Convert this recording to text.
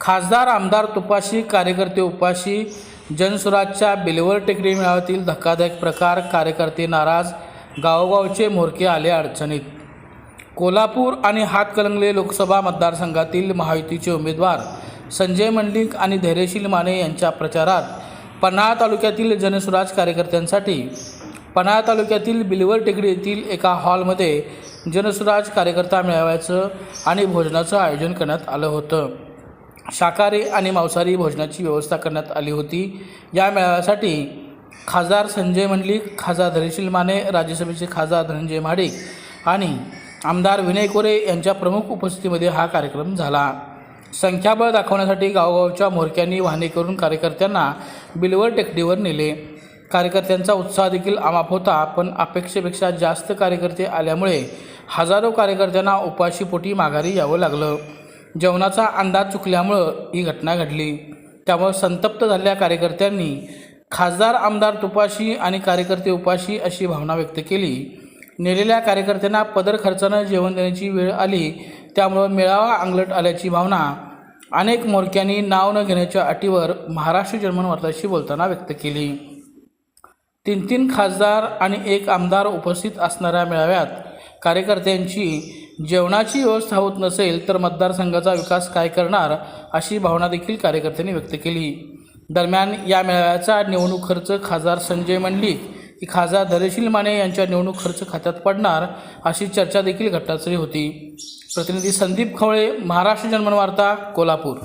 खासदार आमदार तुपाशी कार्यकर्ते उपाशी जनसुराजच्या बिलवर टेकडी मेळाव्यातील धक्कादायक प्रकार कार्यकर्ते नाराज गावोगावचे म्होरके आले अडचणीत. कोल्हापूर आणि हातकलंगले लोकसभा मतदारसंघातील महायुतीचे उमेदवार संजय मंडलिक आणि धैर्यशील माने यांच्या प्रचारात पन्हाळा तालुक्यातील जनसुराज कार्यकर्त्यांसाठी पन्हाळा तालुक्यातील बिलवर टेकडी येथील एका हॉलमध्ये जनसुराज कार्यकर्ता मेळाव्याचं आणि भोजनाचं आयोजन करण्यात आलं होतं. शाकाहारी आणि मांसाहारी भोजनाची व्यवस्था करण्यात आली होती. या मेळाव्यासाठी खासदार संजय मंडलिक खासदार धैर्यशील माने राज्यसभेचे खासदार धनंजय महाडिक आणि आमदार विनय कोरे यांच्या प्रमुख उपस्थितीमध्ये हा कार्यक्रम झाला. संख्याबळ दाखवण्यासाठी गावगावच्या म्होरक्यांनी वाहने करून कार्यकर्त्यांना बिलवर टेकडीवर नेले. कार्यकर्त्यांचा उत्साह देखील आमाप होता पण अपेक्षेपेक्षा जास्त कार्यकर्ते आल्यामुळे हजारो कार्यकर्त्यांना उपाशीपोटी माघारी यावं लागलं. जेवणाचा अंदाज चुकल्यामुळं ही घटना घडली. त्यामुळे संतप्त झालेल्या कार्यकर्त्यांनी खासदार आमदार तुपाशी आणि कार्यकर्ते उपाशी अशी भावना व्यक्त केली. नेलेल्या कार्यकर्त्यांना पदर खर्चानं जेवण देण्याची वेळ आली त्यामुळं मेळावा अंगलट आल्याची भावना अनेक मोरक्यांनी नाव न घेण्याच्या अटीवर महाराष्ट्र जर्मन वार्ताशी बोलताना व्यक्त केली. तीन तीन खासदार आणि एक आमदार उपस्थित असणाऱ्या मेळाव्यात कार्यकर्त्यांची जेवणाची व्यवस्था होत नसेल तर मतदारसंघाचा विकास काय करणार अशी भावना देखील कार्यकर्त्यांनी व्यक्त केली. दरम्यान या मेळाव्याचा निवडणूक खर्च खासदार संजय मंडलिक की खासदार धरेशील माने यांच्या निवडणूक खर्च खात्यात पडणार अशी चर्चा देखील घटनास्थळी होती. प्रतिनिधी संदीप खवळे महाराष्ट्र जन्मवार्ता कोल्हापूर.